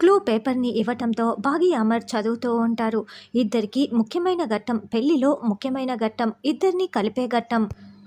Clue పేపర్ని ఇవ్వటంతో బాగి అమర్ చదువుతూ ఉంటారు. ఇద్దరికి ముఖ్యమైన ఘట్టం పెళ్ళిలో ముఖ్యమైన ఘట్టం ఇద్దరిని కలిపే ఘట్టం.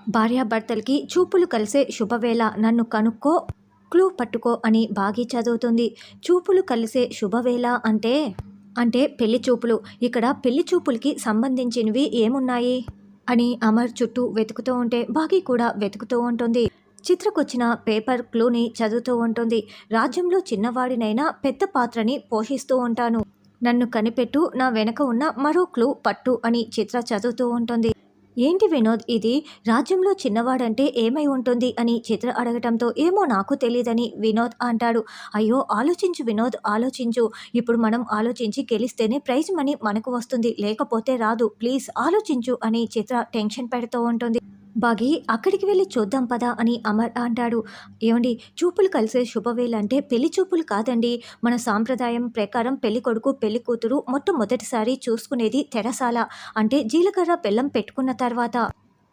భార్యాభర్తలకి చూపులు కలిసే శుభవేళ నన్ను కనుక్కో క్లూ పట్టుకో అని బాగి చదువుతుంది. చూపులు కలిసే శుభవేళ అంటే? అంటే పెళ్ళి చూపులు. ఇక్కడ పెళ్ళి చూపులకి సంబంధించినవి ఏమున్నాయి? అని అమర్ చుట్టూ వెతుకుతూ ఉంటే బాగి కూడా వెతుకుతూ ఉంటుంది. చిత్రకొచ్చిన పేపర్ క్లూని చదువుతూ ఉంటుంది. రాజ్యంలో చిన్నవాడినైనా పెద్ద పాత్రని పోషిస్తూ ఉంటాను. నన్ను కనిపెట్టు నా వెనక ఉన్న మరో క్లూ పట్టు అని చిత్ర చదువుతూ ఉంటుంది. ఏంటి వినోద్ ఇది? రాజ్యంలో చిన్నవాడంటే ఏమై ఉంటుంది అని చిత్ర అడగటంతో ఏమో నాకు తెలియదని వినోద్ అంటాడు. అయ్యో ఆలోచించు వినోద్ ఆలోచించు. ఇప్పుడు మనం ఆలోచించి గెలిస్తేనే ప్రైజ్ మనీ మనకు వస్తుంది. లేకపోతే రాదు. ప్లీజ్ ఆలోచించు అని చిత్ర టెన్షన్ పెడుతూ ఉంటుంది. బాగి అక్కడికి వెళ్ళి చూద్దాం పదా అని అమర్ అంటాడు. ఏమండి చూపులు కలిసే శుభవేళ అంటే పెళ్ళి చూపులు కాదండి. మన సాంప్రదాయం ప్రకారం పెళ్ళి కొడుకు పెళ్ళి కూతురు మొట్టమొదటిసారి చూసుకునేది తెరసాల అంటే జీలకర్ర బెల్లం పెట్టుకున్న తర్వాత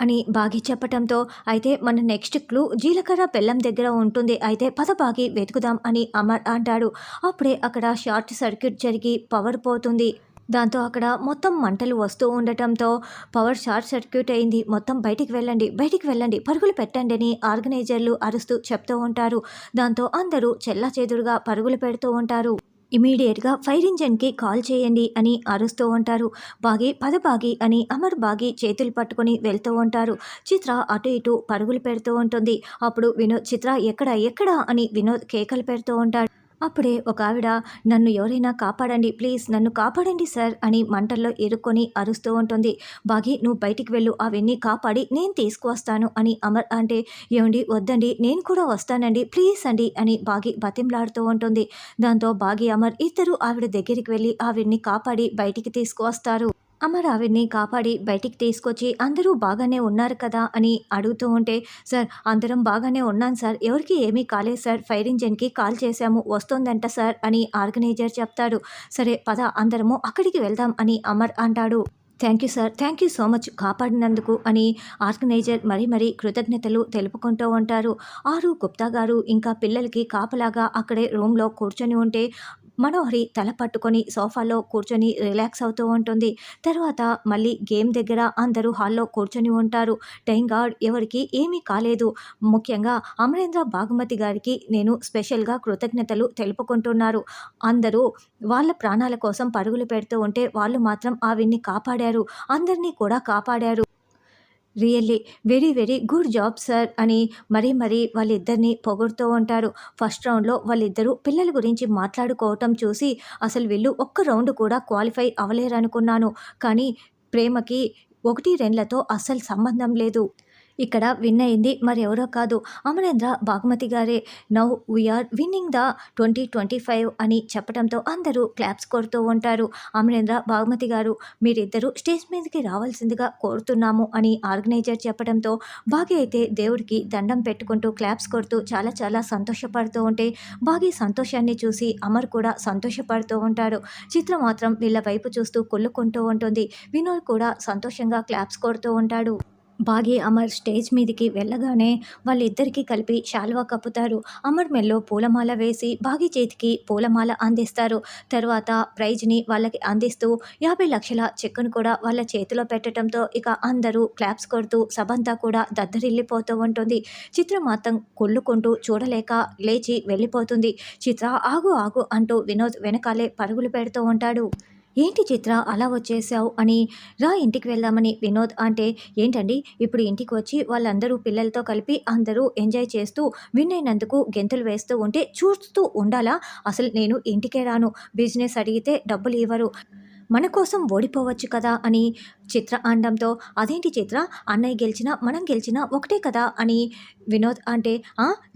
అని బాగి చెప్పటంతో అయితే మన నెక్స్ట్ క్లూ జీలకర్ర బెల్లం దగ్గర ఉంటుంది అయితే పద బాగి వెతుకుదాం అని అమర్ అంటాడు. అప్పుడే అక్కడ షార్ట్ సర్క్యూట్ జరిగి పవర్ పోతుంది. దాంతో అక్కడ మొత్తం మంటలు వస్తూ ఉండటంతో పవర్ షార్ట్ సర్క్యూట్ అయింది. మొత్తం బయటికి వెళ్ళండి బయటికి వెళ్ళండి పరుగులు పెట్టండి అని ఆర్గనైజర్లు అరుస్తూ చెప్తూ ఉంటారు. దాంతో అందరూ చెల్లా చెదురుగా పరుగులు పెడుతూ ఉంటారు. ఇమీడియట్గా ఫైర్ ఇంజన్కి కాల్ చేయండి అని అరుస్తూ ఉంటారు. బాగి పద బాగి అని అమర్ బాగి చేతులు పట్టుకొని వెళ్తూ ఉంటారు. చిత్ర అటు ఇటు పరుగులు పెడుతూ ఉంటుంది. అప్పుడు వినోద్ చిత్ర ఎక్కడ ఎక్కడ అని వినోద్ కేకలు పెడుతూ ఉంటాడు అప్పుడే ఒక ఆవిడ నన్ను ఎవరైనా కాపాడండి ప్లీజ్ నన్ను కాపాడండి సార్ అని మంటల్లో ఇరుక్కొని అరుస్తూ ఉంటుంది. బాగి నువ్వు బయటికి వెళ్ళు అవన్నీ కాపాడి నేను తీసుకువస్తాను అని అమర్ అంటే ఏమండి వద్దండి నేను కూడా వస్తానండి ప్లీజ్ అండి అని బాగి బతింలాడుతూ ఉంటుంది. దాంతో బాగి అమర్ ఇద్దరు ఆవిడ దగ్గరికి వెళ్ళి ఆవిడ్ని కాపాడి బయటికి తీసుకువస్తారు అమర్ ఆవిడ్ని కాపాడి బయటికి తీసుకొచ్చి అందరూ బాగానే ఉన్నారు కదా అని అడుగుతూ ఉంటే సార్ అందరం బాగానే ఉన్నాం సార్. ఎవరికి ఏమీ కాలేదు సార్. ఫైర్ ఇంజన్కి కాల్ చేశాము. వస్తోందంట సార్ అని ఆర్గనైజర్ చెప్తాడు. సరే పద అందరము అక్కడికి వెళ్దాం అని అమర్ అంటాడు. Thank you sir. Thank you so much కాపాడినందుకు అని ఆర్గనైజర్ మరీ మరీ కృతజ్ఞతలు తెలుపుకుంటూ ఉంటారు. ఆరు గుప్తా గారు ఇంకా పిల్లలకి కాపలాగా అక్కడే రూమ్లో కూర్చొని ఉంటే మనోహరి తల పట్టుకొని సోఫాలో కూర్చొని రిలాక్స్ అవుతూ ఉంటుంది. తర్వాత మళ్ళీ గేమ్ దగ్గర అందరూ హాల్లో కూర్చొని ఉంటారు. టైం గార్డ్ ఎవరికి ఏమీ కాలేదు. ముఖ్యంగా అమరేంద్ర బాగుమతి గారికి నేను స్పెషల్గా కృతజ్ఞతలు తెలుపుకుంటున్నారు. అందరూ వాళ్ళ ప్రాణాల కోసం పరుగులు పెడుతూ ఉంటే వాళ్ళు మాత్రం ఆవిడ్ని కాపాడారు. అందరినీ కూడా కాపాడారు. Really very very good job sir అని మరీ మరీ వాళ్ళిద్దరిని పొగుడుతూ ఉంటారు. ఫస్ట్ రౌండ్లో వాళ్ళిద్దరూ పిల్లల గురించి మాట్లాడుకోవటం చూసి అసలు వీళ్ళు ఒక్క రౌండ్ కూడా క్వాలిఫై అవ్వలేరనుకున్నాను. కానీ ప్రేమకి ఒకటి రెండ్లతో అస్సలు సంబంధం లేదు. ఇక్కడ విన్ అయింది. మరెవరో కాదు. అమరేంద్ర బాగుమతి గారే. Now we're winning the twenty twenty five అని చెప్పడంతో అందరూ క్లాప్స్ కొడుతూ ఉంటారు. అమరేంద్ర బాగుమతి గారు మీరిద్దరూ స్టేజ్ మీదకి రావాల్సిందిగా కోరుతున్నాము అని ఆర్గనైజర్ చెప్పడంతో బాగి అయితే దేవుడికి దండం పెట్టుకుంటూ క్లాప్స్ కొడుతూ చాలా చాలా సంతోషపడుతూ ఉంటే బాగి సంతోషాన్ని చూసి అమర్ కూడా సంతోషపడుతూ ఉంటాడు. చిత్ర మాత్రం వీళ్ళ వైపు చూస్తూ కొల్లుకుంటూ ఉంటుంది. వినోద్ కూడా సంతోషంగా క్లాప్స్ కొడుతూ ఉంటాడు. బాగి అమర్ స్టేజ్ మీదికి వెళ్ళగానే వాళ్ళిద్దరికీ కలిపి శాల్వా కప్పుతారు. అమర్ మెల్లో పూలమాల వేసి బాగి చేతికి పూలమాల అందిస్తారు. తర్వాత ప్రైజ్ని వాళ్ళకి అందిస్తూ యాభై లక్షల చెక్కును కూడా వాళ్ళ చేతిలో పెట్టడంతో ఇక అందరూ క్లాప్స్ కొడుతూ సభంతా కూడా దద్దరిల్లిపోతూ ఉంటుంది. చిత్ర మాత్రం కొల్లుకుంటూ చూడలేక లేచి వెళ్ళిపోతుంది. చిత్ర ఆగు ఆగు అంటూ వినోద్ వెనకాలే పరుగులు పెడుతూ ఉంటాడు. ఏంటి చిత్ర అలా వచ్చేసావు అని రా ఇంటికి వెళ్దామని. వినోద్ అంటే ఏంటండి? ఇప్పుడు ఇంటికి వచ్చి వాళ్ళందరూ పిల్లలతో కలిపి అందరూ ఎంజాయ్ చేస్తూ విన్ అయినందుకు గెంతులు వేస్తూ ఉంటే చూస్తూ ఉండాలా? అసలు నేను ఇంటికే రాను. బిజినెస్ అడిగితే డబ్బులు ఇవ్వరు. మన కోసం ఓడిపోవచ్చు కదా అని చిత్ర అనడంతో అదేంటి చిత్ర? అన్నయ్య గెలిచినా మనం గెలిచినా ఒకటే కదా? అని వినోద్ అంటే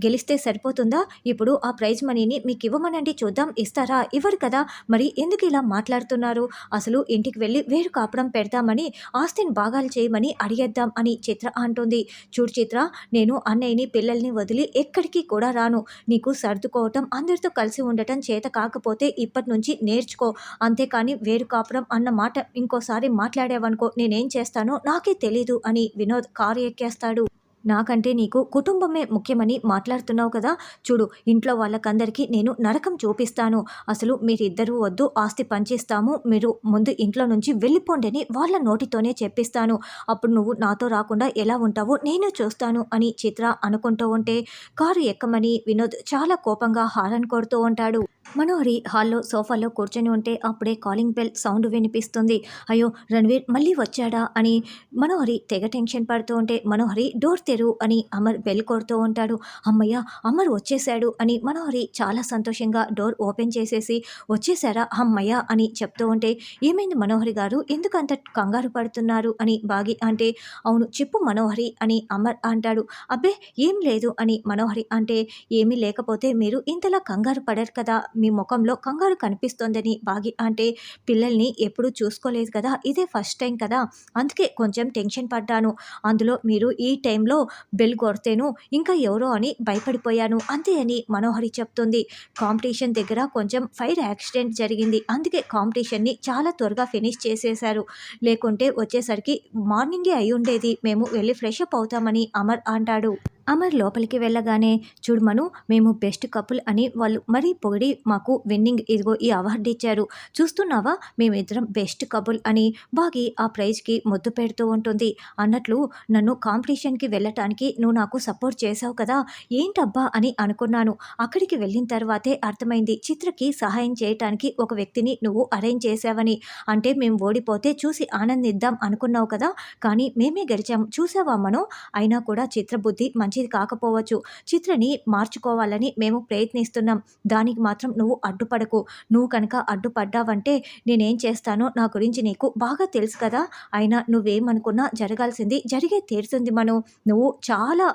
గెలిస్తే సరిపోతుందా? ఇప్పుడు ఆ ప్రైజ్ మనీని మీకు ఇవ్వమనండి చూద్దాం ఇస్తారా? ఇవ్వరు కదా? మరి ఎందుకు ఇలా మాట్లాడుతున్నారు? అసలు ఇంటికి వెళ్ళి వేరు కాపడం పెడదామని ఆస్తిని భాగాలు చేయమని అడిగేద్దాం అని చిత్ర అంటుంది. చూడు చిత్ర నేను అన్నయ్యని పిల్లల్ని వదిలి ఎక్కడికి కూడా రాను. నీకు సర్దుకోవటం అందరితో కలిసి ఉండటం చేత కాకపోతే ఇప్పటి నుంచి నేర్చుకో. అంతేకాని వేరు కాపడం అన్న మాట ఇంకోసారి మాట్లాడావనుకో నేనేం చేస్తానో నాకే తెలీదు అని వినోద్ కారు ఎక్కేస్తాడు నాకంటే నీకు కుటుంబమే ముఖ్యమని మాట్లాడుతున్నావు కదా. చూడు ఇంట్లో వాళ్ళకందరికీ నేను నరకం చూపిస్తాను. అసలు మీరిద్దరూ వద్దు ఆస్తి పంచిస్తాము. మీరు ముందు ఇంట్లో నుంచి వెళ్ళిపోండి అని వాళ్ళ నోటితోనే చెప్పిస్తాను. అప్పుడు నువ్వు నాతో రాకుండా ఎలా ఉంటావో నేను చూస్తాను అని చిత్ర అనుకుంటూ ఉంటే కారు ఎక్కమని వినోద్ చాలా కోపంగా హారన్ కొడుతూ ఉంటాడు. మనోహరి హాల్లో సోఫాలో కూర్చొని ఉంటే అప్పుడే కాలింగ్ బెల్ సౌండ్ వినిపిస్తుంది. అయ్యో రణవీర్ మళ్ళీ వచ్చాడా? అని మనోహరి తెగ టెన్షన్ పడుతూ ఉంటే మనోహరి డోర్ తెరు అని అమర్ బెల్ కొడుతూ ఉంటాడు. అమ్మయ్య అమర్ వచ్చేశాడు అని మనోహరి చాలా సంతోషంగా డోర్ ఓపెన్ చేసేసి వచ్చేసారా అమ్మయ్య అని చెప్తూ ఉంటే ఏమైంది మనోహరి గారు? ఎందుకంత కంగారు పడుతున్నారు? అని బాగి అంటే అవును చెప్పు మనోహరి అని అమర్ అంటాడు. అబ్బే ఏం లేదు అని మనోహరి అంటే ఏమీ లేకపోతే మీరు ఇంతలా కంగారు పడరు కదా మీ ముఖంలో కంగారు కనిపిస్తోందని బాగి అంటే పిల్లల్ని ఎప్పుడూ చూసుకోలేదు కదా ఇదే ఫస్ట్ టైం కదా అందుకే కొంచెం టెన్షన్ పడ్డాను. అందులో మీరు ఈ టైంలో బెల్ కొడితేను ఇంకా ఎవరో అని భయపడిపోయాను. అంతే అని మనోహరి చెప్తుంది. కాంపిటీషన్ దగ్గర కొంచెం ఫైర్ యాక్సిడెంట్ జరిగింది. అందుకే కాంపిటీషన్ని చాలా త్వరగా ఫినిష్ చేసేశారు. లేకుంటే వచ్చేసరికి మార్నింగే అయి ఉండేది మేము వెళ్ళి ఫ్రెష్ అప్ అవుతామని అమర్ అంటాడు. అమర్ లోపలికి వెళ్ళగానే చూడు మను మేము బెస్ట్ కపుల్ అని వాళ్ళు మరీ పొగిడి మాకు విన్నింగ్ ఇదిగో ఈ అవార్డు ఇచ్చారు. చూస్తున్నావా? మేమిద్దరం బెస్ట్ కపుల్ అని బాగి ఆ ప్రైజ్కి మొద్దు పెడుతూ ఉంటుంది. అన్నట్లు నన్ను కాంపిటీషన్కి వెళ్ళటానికి నువ్వు నాకు సపోర్ట్ చేసావు కదా ఏంటబ్బా అని అనుకున్నాను. అక్కడికి వెళ్ళిన తర్వాతే అర్థమైంది చిత్రకి సహాయం చేయటానికి ఒక వ్యక్తిని నువ్వు అరేంజ్ చేసావని అంటే మేము ఓడిపోతే చూసి ఆనందిద్దాం అనుకున్నావు కదా కానీ మేమే గెలిచాం. చూసావా మనం? అయినా కూడా చిత్రబుద్ధి మంచి మంచిది కాకపోవచ్చు. చిత్రని మార్చుకోవాలని మేము ప్రయత్నిస్తున్నాం. దానికి మాత్రం నువ్వు అడ్డుపడకు. నువ్వు కనుక అడ్డుపడ్డావంటే నేనేం చేస్తానో నా గురించి నీకు బాగా తెలుసు కదా. అయినా నువ్వేమనుకున్నా జరగాల్సింది జరిగే తీరుతుంది మనం. నువ్వు చాలా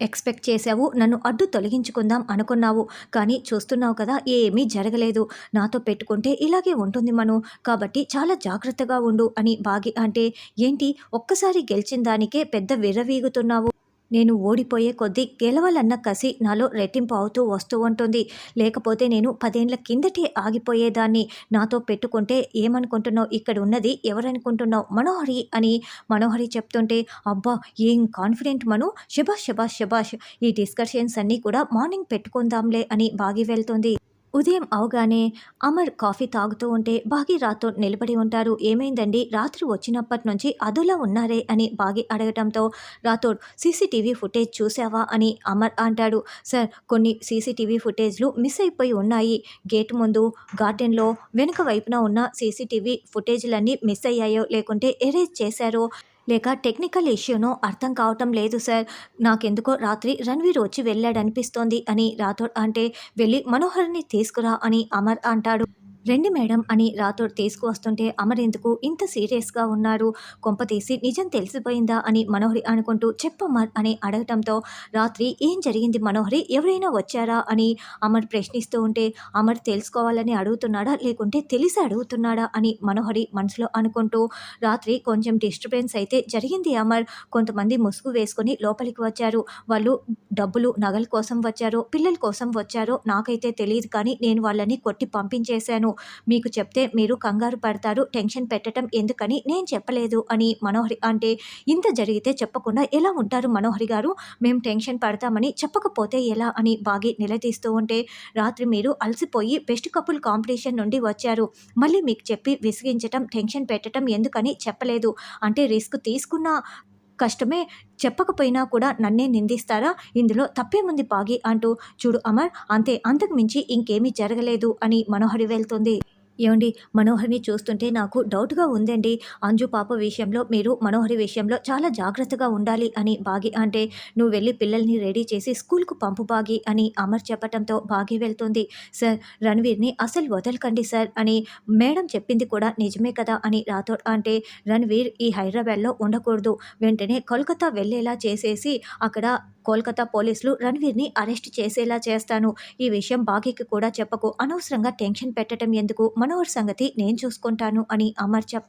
ఎక్స్పెక్ట్ చేసావు నన్ను అడ్డు తొలగించుకుందాం అనుకున్నావు. కానీ చూస్తున్నావు కదా ఏమీ జరగలేదు. నాతో పెట్టుకుంటే ఇలాగే ఉంటుంది మను. కాబట్టి చాలా జాగ్రత్తగా ఉండు అని బాగి అంటే ఏంటి? ఒక్కసారి గెలిచిన దానికే పెద్ద విర్రవీగుతున్నావు. నేను ఓడిపోయే కొద్దీ గెలవాలన్న కసి నాలో రెట్టింపు అవుతూ వస్తూ ఉంటుంది. లేకపోతే నేను పదేండ్ల కిందటే ఆగిపోయేదాన్ని. నాతో పెట్టుకుంటే ఏమనుకుంటున్నావు? ఇక్కడ ఉన్నది ఎవరనుకుంటున్నావు? మనోహరి అని మనోహరి చెప్తుంటే అబ్బా ఏం కాన్ఫిడెంట్ మను? శభాష్ శభాష్ శభాష్. ఈ డిస్కషన్స్ అన్నీ కూడా మార్నింగ్ పెట్టుకుందాంలే అని బాగి వెళ్తుంది. ఉదయం అవగానే అమర్ కాఫీ తాగుతూ ఉంటే బాగి రాతో నిలబడి ఉంటారు. ఏమైందండి? రాత్రి వచ్చినప్పటి నుంచి అదులా ఉన్నారే అని బాగి అడగటంతో రాథోడ్ సీసీటీవీ ఫుటేజ్ చూసావా అని అమర్ అంటాడు. సార్ కొన్ని సీసీటీవీ ఫుటేజ్లు మిస్ అయిపోయి ఉన్నాయి. గేట్ ముందు గార్డెన్లో వెనుక వైపున ఉన్న సీసీటీవీ ఫుటేజ్లన్నీ మిస్ అయ్యాయో లేకుంటే ఎరేజ్ చేశారో లేక టెక్నికల్ ఇష్యూనో అర్థం కావటం లేదు సార్. నాకెందుకో రాత్రి రణ్వీర్ వచ్చి వెళ్ళాడనిపిస్తోంది అని రాథోడ్ అంటే వెళ్ళి మనోహర్ని తీసుకురా అని అమర్ అంటాడు. రండి మేడం అని రాథోడ్ తీసుకువస్తుంటే అమర్ ఎందుకు ఇంత సీరియస్గా ఉన్నారు కొంపతీసి నిజం తెలిసిపోయిందా అని మనోహరి అనుకుంటూ చెప్పమర్ అని అడగటంతో రాత్రి ఏం జరిగింది మనోహరి? ఎవరైనా వచ్చారా? అని అమర్ ప్రశ్నిస్తూ ఉంటే అమర్ తెలుసుకోవాలని అడుగుతున్నాడా? లేకుంటే తెలిసి అడుగుతున్నాడా? అని మనోహరి మనసులో అనుకుంటూ రాత్రి కొంచెం డిస్టర్బెన్స్ అయితే జరిగింది అమర్. కొంతమంది ముసుగు వేసుకొని లోపలికి వచ్చారు. వాళ్ళు డబ్బులు నగల కోసం వచ్చారో. పిల్లల కోసం వచ్చారో నాకైతే తెలియదు కానీ నేను వాళ్ళని కొట్టి పంపించేశాను. మీకు చెప్తే మీరు కంగారు పడతారు టెన్షన్ పెట్టడం ఎందుకని నేను చెప్పలేదు అని మనోహరి అంటే ఇంత జరిగితే చెప్పకుండా ఎలా ఉంటారు మనోహరి గారు? మేము టెన్షన్ పడతామని చెప్పకపోతే ఎలా అని బాగి నిలదీస్తూ ఉంటే రాత్రి మీరు అలసిపోయి బెస్ట్ కపుల్ కాంపిటీషన్ నుండి వచ్చారు. మళ్ళీ మీకు చెప్పి విసిగించటం టెన్షన్ పెట్టడం ఎందుకని చెప్పలేదు. అంటే రిస్క్ తీసుకున్న కష్టమే చెప్పకపోయినా కూడా నన్నే నిందిస్తారా? ఇందులో తప్పేముంది పాగి? అంటూ చూడు అమర్ అంతే అంతకు మించి ఇంకేమీ జరగలేదు అని మనోహరి వెళ్తుంది. ఏమండి మనోహర్ని చూస్తుంటే నాకు డౌట్గా ఉందండి. అంజు పాప విషయంలో మీరు మనోహరి విషయంలో చాలా జాగ్రత్తగా ఉండాలి అని బాగి అంటే నువ్వు వెళ్ళి పిల్లల్ని రెడీ చేసి స్కూల్కు పంపు బాగి అని అమర్ చెప్పటంతో బాగి వెళ్తుంది. సార్ రణవీర్ని అసలు వదలకండి సార్ అని మేడం చెప్పింది కూడా నిజమే కదా అని రాథోడ్ అంటే రణవీర్ ఈ హైదరాబాద్లో ఉండకూడదు. వెంటనే కోల్కతా వెళ్ళేలా చేసేసి అక్కడ కోల్కతా పోలీసులు రణవీర్ని అరెస్ట్ చేసేలా చేస్తాను. ఈ విషయం బాగీకి కూడా చెప్పకు. అనవసరంగా టెన్షన్ పెట్టడం ఎందుకు? మనోహర్ సంగతి నేను చూసుకుంటాను అని అమర్ చెప్తాడు